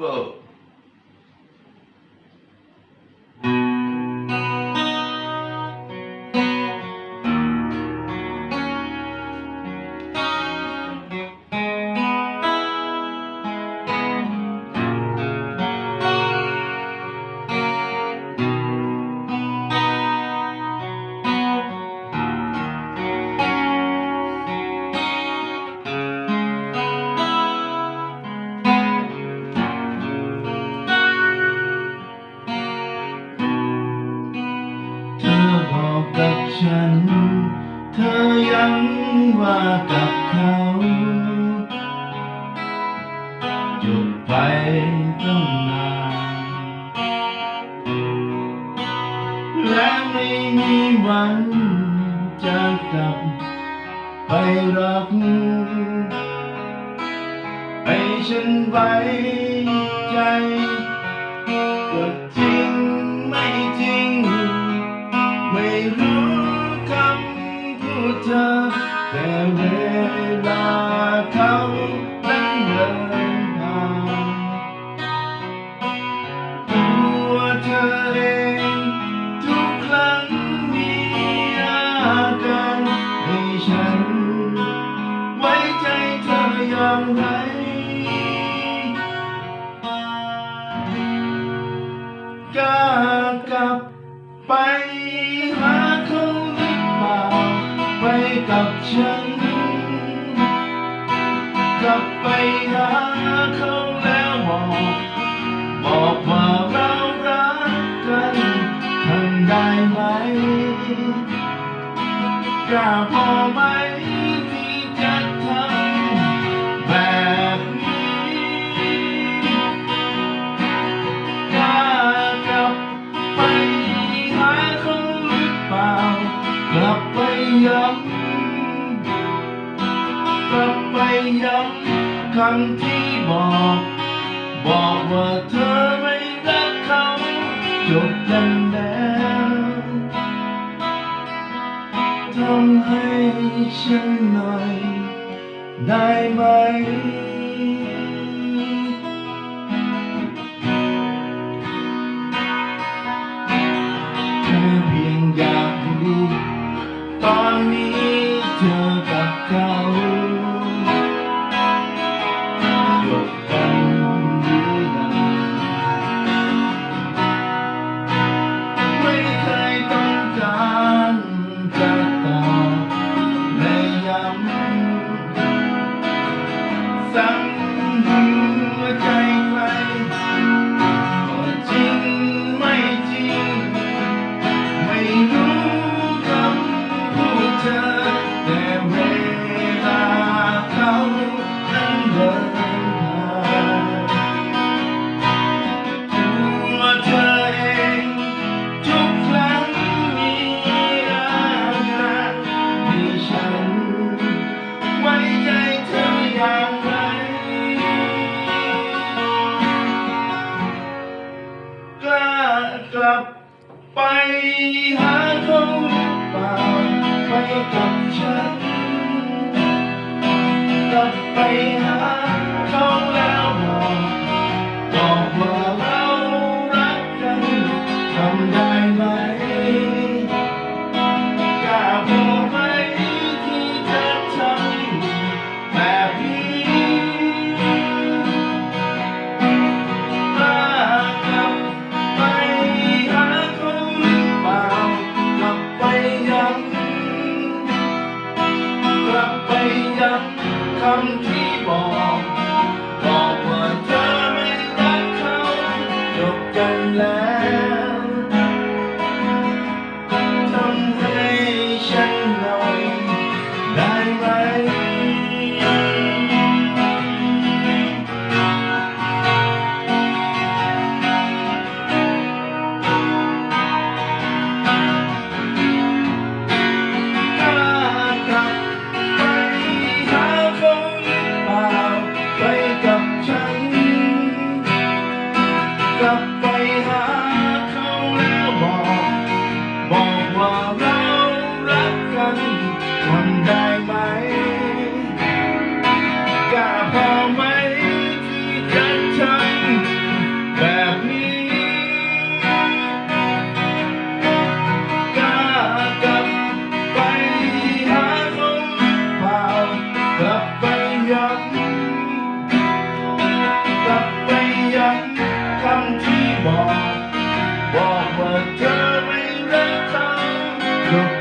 foe. ฉัน เธอยังว่ากับเขาจบไปต้องนานและไม่มีวันจะกลับไปรักให้ฉันไว้ใจ ไม่รู้คำพูดเธอแต่เวลาเขานั้นเดิน กับฉัน กลับไปหาเขาแล้วบอก บอกว่าเรารักกันทำได้ไหมกล้าพอไหม ย้ำคำที่บอก บอกว่าเธอไม่รักเขาจบกันแล้วทำให้ฉันหน่อยได้ไหม สั่งหัวใจใครก็จริงไม่จริง ไม่รู้คำพูดเธอแต่เว ลับไปหาเขาหรือเปล่าไปกับฉัน กลับไปหาเขาแล้วบอกบอก Mexico.